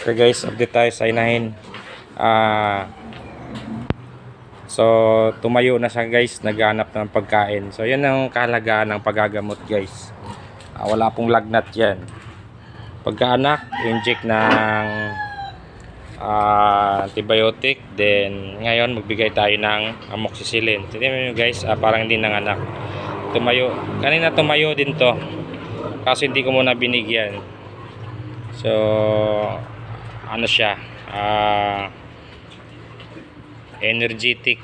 Okay guys, update tayo sa inahin. Ah so, tumayo na siya guys, naghanap ng pagkain. So, yan ang kahalagaan ng paggagamot guys. Ah, wala pong lagnat yan. Pagkaanak, inject ng ah, antibiotic. Then, ngayon, magbigay tayo ng amoxicillin. Tignan nyo guys, ah, parang hindi nanganak. Tumayo. Kanina tumayo din to. Kaso hindi ko muna binigyan. So, ano siya? Ah, energetic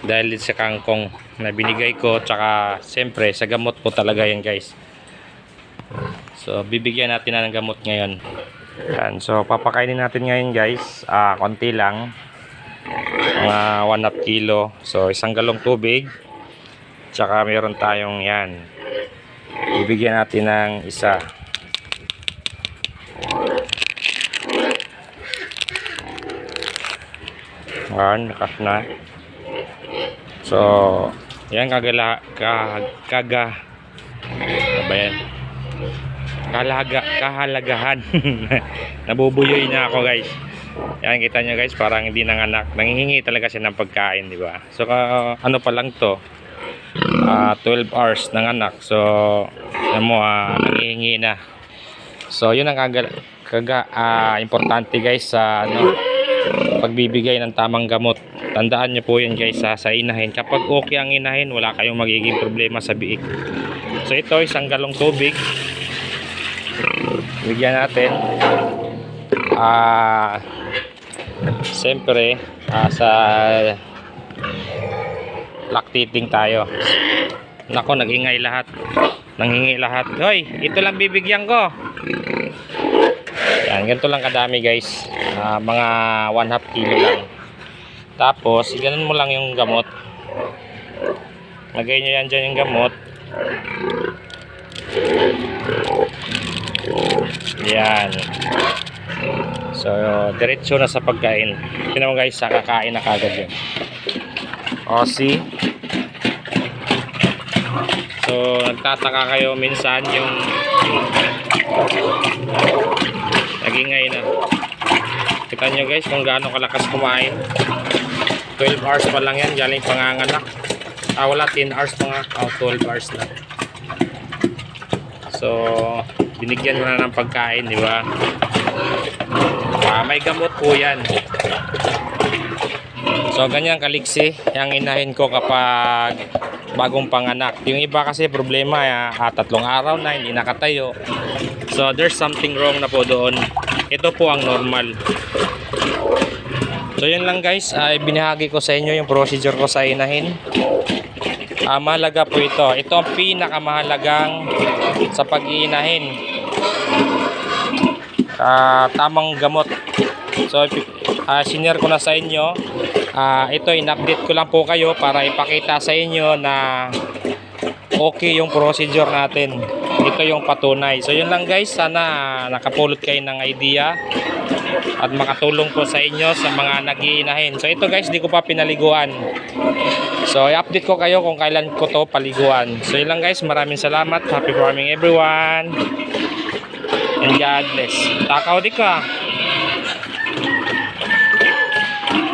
dahil sa kangkong na binigay ko tsaka siyempre sa gamot po talaga yan guys. So bibigyan natin na ng gamot ngayon. Yan. so papakainin natin ngayon guys. Ah konti lang. Mga 1 half kilo. So isang galong tubig. Tsaka meron tayong yan. Bibigyan natin ng isa Yan, lakas na. So, yan kagala ka, kaga ano ba yan? Kalaga, kahalagahan. Nabubuyoy na ako, guys. Yan, kita nyo guys, parang hindi nanganak. Nangihingi talaga siya ng pagkain, di ba? So, ka- ano pa lang to? Ah, 12 hours ng anak. So, ano mo, ah, nangihingi na. So, yun ang kaga, kaga ah, importante guys sa ano, pagbibigay ng tamang gamot. Tandaan nyo po yun guys sa, sa inahin. Kapag okay ang inahin, wala kayong magiging problema sa biik. So ito, isang galong tubig. Bigyan natin. Ah, siyempre, ah, sa lactating tayo. Nako, nagingay lahat. Nanghingi lahat. Hoy, ito lang bibigyan ko. Yan, ganito lang kadami guys. Ah, mga 1 half kilo lang. Tapos, ganun mo lang yung gamot. Lagay nyo yan dyan yung gamot. Yan. So, diretso na sa pagkain. Tingnan mo guys, sa kakain na kagad yun. O, see? So, nagtataka kayo minsan yung nagingay na. Kita nyo guys kung gaano kalakas kumain. 12 hours pa lang yan, galing panganganak. Ah, wala, 10 hours nga. Oh, 12 hours na. So, binigyan ko na ng pagkain, di ba? Ah, may gamot po yan. So, ganyan kaliksi. Yung inahin ko kapag bagong panganak. Yung iba kasi problema, ah, tatlong araw na, hindi nakatayo. So, there's something wrong na po doon. Ito po ang normal. So, yun lang guys. Ay, binahagi ko sa inyo yung procedure ko sa inahin. Ah, mahalaga po ito. Ito ang pinakamahalagang sa pag-iinahin. Ah, tamang gamot. So, uh, senior ko na sa inyo. Ah, ito, in-update ko lang po kayo para ipakita sa inyo na okay yung procedure natin. Ito yung patunay. So, yun lang guys. Sana nakapulot kayo ng idea at makatulong po sa inyo sa mga nagiinahin. So, ito guys, di ko pa pinaliguan. So, i-update ko kayo kung kailan ko to paliguan. So, yun lang guys. Maraming salamat. Happy farming everyone. And God bless. Takaw di ka.